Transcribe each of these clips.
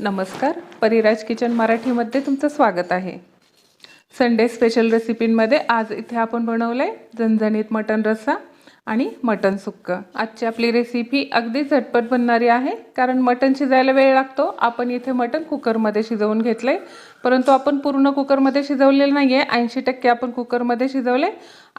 नमस्कार. परिराज किचन मराठीमध्ये तुमचं स्वागत आहे. संडे स्पेशल रेसिपींमध्ये आज इथे आपण बनवलं आहे झणझणीत मटण रस्सा आणि मटण सुक्कं. आजची आपली रेसिपी अगदी झटपट बनणारी आहे कारण मटण शिजायला वेळ लागतो. आपण इथे मटण कुकरमध्ये शिजवून घेतलं आहे परंतु आपण पूर्ण कुकरमध्ये शिजवलेलं नाही आहे ऐंशी टक्के आपण कुकरमध्ये शिजवले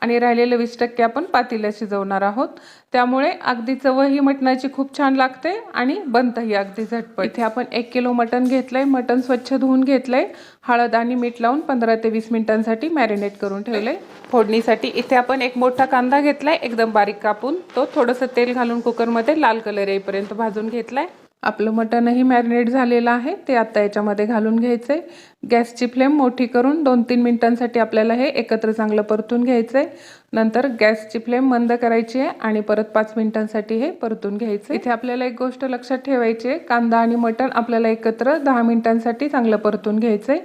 आणि राहिलेलं वीस टक्के आपण पातेल्यात शिजवणार आहोत. त्यामुळे अगदी चवही मटणाची खूप छान लागते आणि बनतही अगदी झटपट. इथे आपण एक किलो मटण घेतलंय. मटण स्वच्छ धुवून घेतलंय. हळद आणि मीठ लावून पंधरा ते वीस मिनिटांसाठी मॅरिनेट करून ठेवलंय. फोडणीसाठी इथे आपण एक मोठा कांदा घेतलाय. एकदम बारीक कापून. तो थोडंसं तेल घालून कुकरमध्ये लाल कलर येईपर्यंत भाजून घेतलाय. आपलं मटणही मॅरिनेट झालेलं आहे ते आता याच्यामध्ये घालून घ्यायचं आहे गॅसची फ्लेम मोठी करून दोन तीन मिनटांसाठी आपल्याला हे एकत्र चांगलं परतून घ्यायचं आहे नंतर गॅसची फ्लेम मंद करायची आहे आणि परत पाच मिनिटांसाठी हे परतून घ्यायचं इथे आपल्याला एक गोष्ट लक्षात ठेवायची आहे कांदा आणि मटण आपल्याला एकत्र दहा मिनिटांसाठी चांगलं परतून घ्यायचं आहे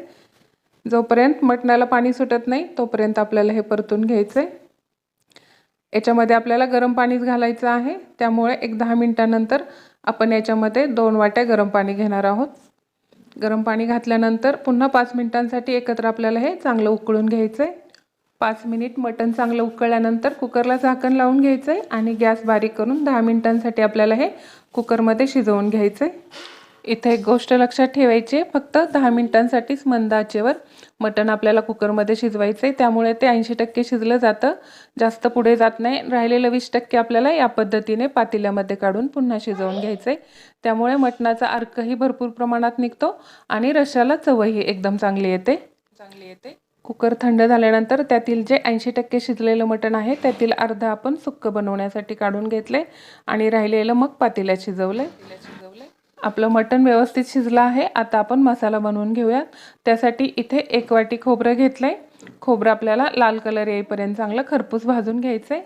जोपर्यंत मटणाला पाणी सुटत नाही तोपर्यंत आपल्याला हे परतून घ्यायचं आहे याच्यामध्ये आपल्याला गरम पाणीच घालायचं आहे त्यामुळे एक दहा मिनटानंतर आपण याच्यामध्ये दोन वाट्या गरम पाणी घेणार आहोत. गरम पाणी घातल्यानंतर पुन्हा पाच मिनिटांसाठी एकत्र आपल्याला हे चांगलं उकळून घ्यायचं आहे पाच मिनिट मटण चांगलं उकळल्यानंतर कुकरला झाकण लावून घ्यायचं आहे आणि गॅस बारीक करून दहा मिनिटांसाठी आपल्याला हे कुकरमध्ये शिजवून घ्यायचं आहे इथे एक गोष्ट लक्षात ठेवायची आहे. फक्त दहा मिनिटांसाठीच मंद आचेवर मटण आपल्याला कुकरमध्ये शिजवायचं आहे त्यामुळे ते ऐंशी टक्के शिजलं जातं. जास्त पुढे जात नाही. राहिलेलं वीस टक्के आपल्याला या पद्धतीने पातेल्यामध्ये काढून पुन्हा शिजवून घ्यायचं आहे त्यामुळे मटणाचा अर्कही भरपूर प्रमाणात निघतो आणि रश्श्याला चवही एकदम चांगली येते. चांगली येते. कुकर थंड झाल्यानंतर त्यातील जे ऐंशी टक्के शिजलेलं मटण आहे त्यातील अर्ध आपण सुक्क बनवण्यासाठी काढून घेतले आणि राहिलेलं मग पातेल्यात शिजवलं शिजवलं आपलं मटण व्यवस्थित शिजलं आहे. आता आपण मसाला बनवून घेऊयात त्यासाठी इथे एक वाटी खोबरं घेतलं आहे खोबरं आपल्याला लाल कलर येईपर्यंत चांगलं खरपूस भाजून घ्यायचं आहे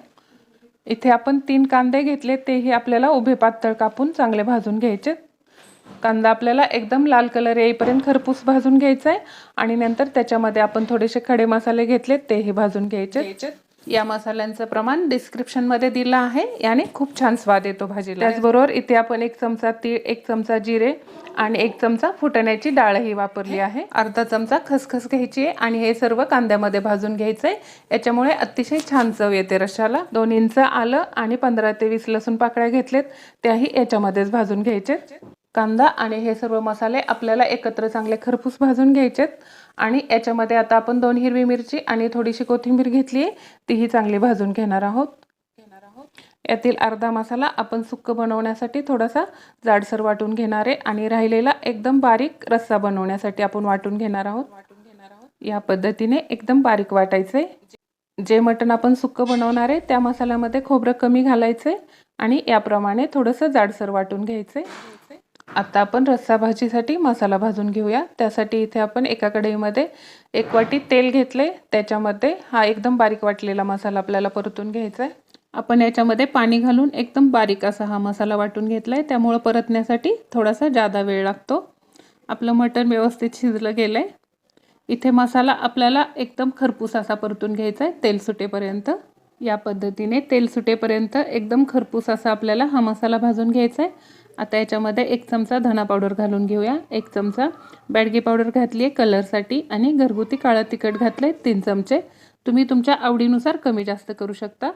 इथे आपण तीन कांदे घेतले तेही आपल्याला उभे पातळ कापून चांगले भाजून घ्यायचे. कांदा आपल्याला एकदम लाल कलर येईपर्यंत खरपूस भाजून घ्यायचा आहे आणि नंतर त्याच्यामध्ये आपण थोडेसे खडे मसाले घेतले तेही भाजून घ्यायचे. या मसाल्यांचं प्रमाण डिस्क्रिप्शनमध्ये दिलं आहे. याने खूप छान स्वाद येतो भाजीला. त्याचबरोबर इथे आपण एक चमचा तीळ एक चमचा जिरे आणि एक चमचा फुटण्याची डाळही वापरली आहे. अर्धा चमचा खसखस घ्यायची आहे आणि हे सर्व कांद्यामध्ये भाजून घ्यायचं आहे याच्यामुळे अतिशय छान चव येते रशाला दोन इंच आलं आणि पंधरा ते वीस लसूण पाकळ्या घेतलेत. त्याही याच्यामध्येच भाजून घ्यायचे कांदा आणि हे सर्व मसाले आपल्याला एकत्र चांगले खरपूस भाजून घ्यायचेत. आणि याच्यामध्ये आता आपण दोन हिरवी मिरची आणि थोडीशी कोथिंबीर घेतली आहे. तीही चांगली भाजून घेणार आहोत. घेणार आहोत यातील अर्धा मसाला आपण सुक्क बनवण्यासाठी थोडासा जाडसर वाटून घेणार आहे आणि राहिलेला एकदम बारीक रस्सा बनवण्यासाठी आपण वाटून घेणार आहोत. वाटून घेणार आहोत या पद्धतीने एकदम बारीक वाटायचं. आहे जे मटण आपण सुक्क बनवणार आहे त्या मसाल्यामध्ये खोबरं कमी घालायचं आहे आणि याप्रमाणे थोडंसं जाडसर वाटून घ्यायचं. आहे आता आपण रस्सा भाजीसाठी मसाला भाजून घेऊया. त्यासाठी इथे आपण एका कढईमध्ये एक वाटी तेल घेतले त्याच्यामध्ये हा एकदम बारीक वाटलेला मसाला आपल्याला परतून घ्यायचा आहे आपण याच्यामध्ये पाणी घालून एकदम बारीक असा हा मसाला वाटून घेतला आहे त्यामुळं परतण्यासाठी थोडासा जादा वेळ लागतो. आपलं मटण व्यवस्थित शिजलं गेलं आहे इथे मसाला आपल्याला एकदम खरपूस असा परतून घ्यायचा आहे तेल सुटेपर्यंत. या पद्धतीने तेल सुटेपर्यंत एकदम खरपूस असा आपल्याला हा मसाला भाजून घ्यायचा आहे आता याच्यामध्ये एक चमचा धना पावडर घालून घेऊया. एक चमचा बॅडगी पावडर घातली आहे कलरसाठी आणि घरगुती काळं तिखट घातलं आहे तीन चमचे. तुम्ही तुमच्या आवडीनुसार कमी जास्त करू शकता.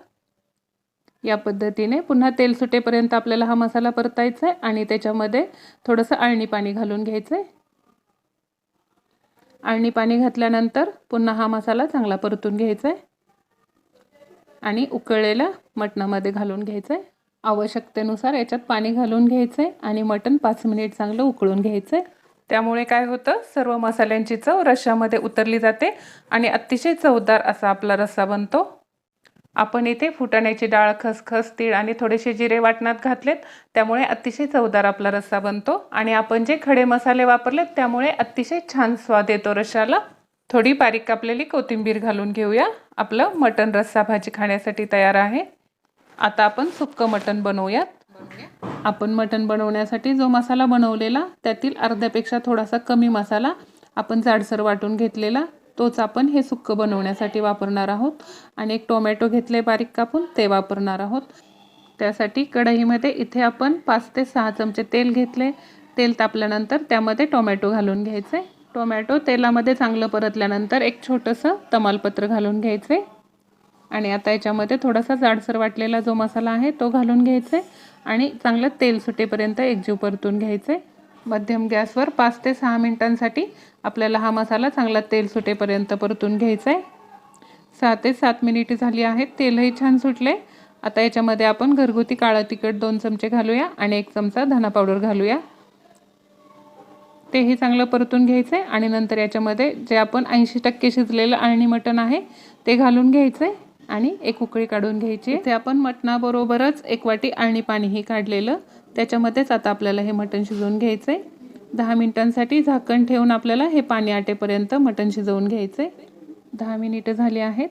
या पद्धतीने पुन्हा तेल सुटेपर्यंत आपल्याला हा मसाला परतायचा आहे आणि त्याच्यामध्ये थोडंसं आळणी पाणी घालून घ्यायचं आहे आळणी पाणी घातल्यानंतर पुन्हा हा मसाला चांगला परतून घ्यायचा आहे आणि उकळलेल्या मटणामध्ये घालून घ्यायचं आहे आवश्यकतेनुसार याच्यात पाणी घालून घ्यायचं आहे आणि मटण पाच मिनिट चांगलं उकळून घ्यायचं आहे त्यामुळे काय होतं सर्व मसाल्यांची चव रश्श्यामध्ये उतरली जाते आणि अतिशय चवदार असा आपला रस्सा बनतो. आपण इथे फुटाण्याची डाळ खसखस तीळ आणि थोडेसे जिरे वाटणात घातलेत त्यामुळे अतिशय चवदार आपला रस्सा बनतो. आणि आपण जे खडे मसाले वापरलेत त्यामुळे अतिशय छान स्वाद येतो रशाला थोडी बारीक कापलेली कोथिंबीर घालून घेऊया. आपलं मटण रस्सा भाजी खाण्यासाठी तयार आहे. आता आपण सुक्क मटण बनवूयात. आपण मटण बनवण्यासाठी जो मसाला बनवलेला त्यातील अर्ध्यापेक्षा थोडासा कमी मसाला आपण जाडसर वाटून घेतलेला तोच आपण हे सुक्क बनवण्यासाठी वापरणार आहोत. आणि एक टोमॅटो घेतले बारीक कापून ते वापरणार आहोत. त्यासाठी कढईमध्ये इथे आपण पाच ते सहा चमचे तेल घेतले. तेल तापल्यानंतर त्यामध्ये टोमॅटो घालून घ्यायचे. टोमॅटो तेलामध्ये चांगलं परतल्यानंतर एक छोटंसं तमालपत्र घालून घ्यायचे. आणि आता याच्यामध्ये थोडासा जाडसर वाटलेला जो मसाला आहे तो घालून घ्यायचे आणि चांगलं तेल सुटेपर्यंत एकजीव परतून घ्यायचे. मध्यम गॅसवर पाच ते सहा मिनिटांसाठी आपल्याला हा मसाला चांगला तेल सुटेपर्यंत परतून घ्यायचा आहे. सहा ते सात मिनिटे झाली आहेत तेलही छान सुटले. आता याच्यामध्ये आपण घरगुती काळं तिखट दोन चमचे घालूया आणि एक चमचा धना पावडर घालूया. तेही चांगलं परतून घ्यायचं आहे आणि नंतर याच्यामध्ये जे आपण ऐंशी टक्के शिजलेलं आणि मटण आहे ते घालून घ्यायचं आहे आणि एक उकळी काढून घ्यायची. ते आपण मटणाबरोबरच एक वाटी आळणी पाणीही काढलेलं. त्याच्यामध्येच आता आपल्याला हे मटण शिजवून घ्यायचं आहे दहा मिनिटांसाठी झाकण ठेवून आपल्याला हे पाणी आटेपर्यंत मटण शिजवून घ्यायचं आहे दहा मिनिटं झाली आहेत.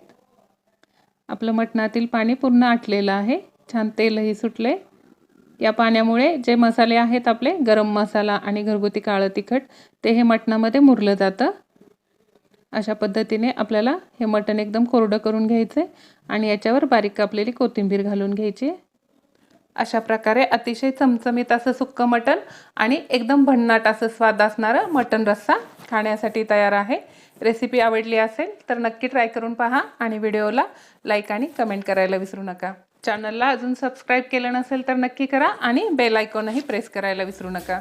आपलं मटणातील पाणी पूर्ण आटलेलं आहे. छान तेलही सुटले या पाण्यामुळे जे मसाले आहेत आपले गरम मसाला आणि घरगुती काळं तिखट ते हे मटणामध्ये मुरलं जातं. अशा पद्धतीने आपल्याला हे मटण एकदम कोरडं करून घ्यायचं आहे आणि याच्यावर बारीक कापलेली कोथिंबीर घालून घ्यायची. अशा प्रकारे अतिशय चमचमीत असं सुक्कं मटण आणि एकदम भन्नाट असं स्वाद असणारं मटण रस्सा खाण्यासाठी तयार आहे. रेसिपी आवडली असेल तर नक्की ट्राय करून पहा आणि व्हिडिओला लाईक आणि कमेंट करायला विसरू नका. चॅनलला अजून सबस्क्राईब केलं नसेल तर नक्की करा आणि बेल आयकॉनही प्रेस करायला विसरू नका.